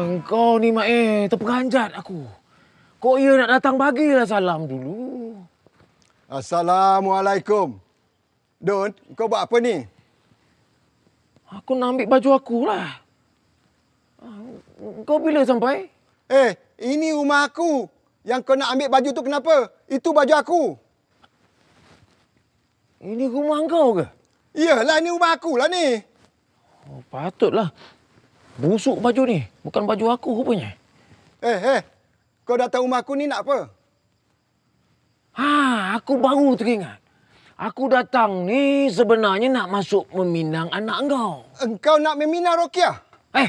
Engkau ni Mak eh, terperanjat aku. Kok ia nak datang bagilah salam dulu. Assalamualaikum. Don, kau buat apa ni? Aku nak ambil baju aku lah. Kau bila sampai? Eh, ini rumah aku. Yang kau nak ambil baju tu kenapa? Itu baju aku. Ini rumah kau ke? Iyalah, ini rumah aku lah ni. Oh, patutlah. Busuk baju ni. Bukan baju aku rupanya. Eh, eh. Kau datang rumah aku ni nak apa? Ha, aku baru teringat. Aku datang ni sebenarnya nak masuk meminang anak kau. Engkau nak meminang Rokia? Eh,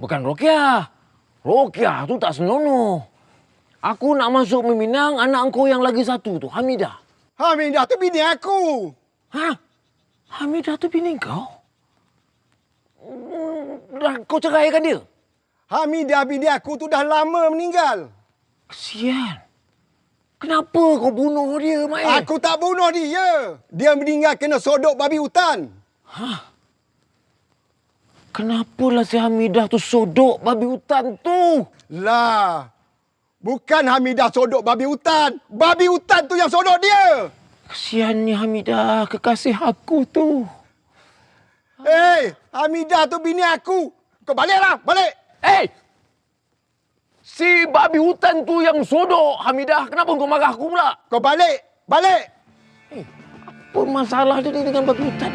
bukan Rokia. Rokia tu tak senonoh. Aku nak masuk meminang anak kau yang lagi satu tu, Hamidah. Hamidah tu bini aku. Ha? Hamidah tu bini kau? Dah kau ceraikan dia? Hamidah bini aku tu dah lama meninggal. Kesian. Kenapa kau bunuh dia, Mak Eh? Aku tak bunuh dia. Dia meninggal kena sodok babi hutan. Kenapalah si Hamidah tu sodok babi hutan tu? Lah. Bukan Hamidah sodok babi hutan. Babi hutan tu yang sodok dia. Kesiannya Hamidah, kekasih aku tu. Eh, hey, Hamidah tu bini aku. Kau baliklah, balik. Eh! Si babi hutan tu yang sodok, Hamidah. Kenapa kau marah aku pula? Kau balik, balik. Apa masalah dia dengan babi hutan?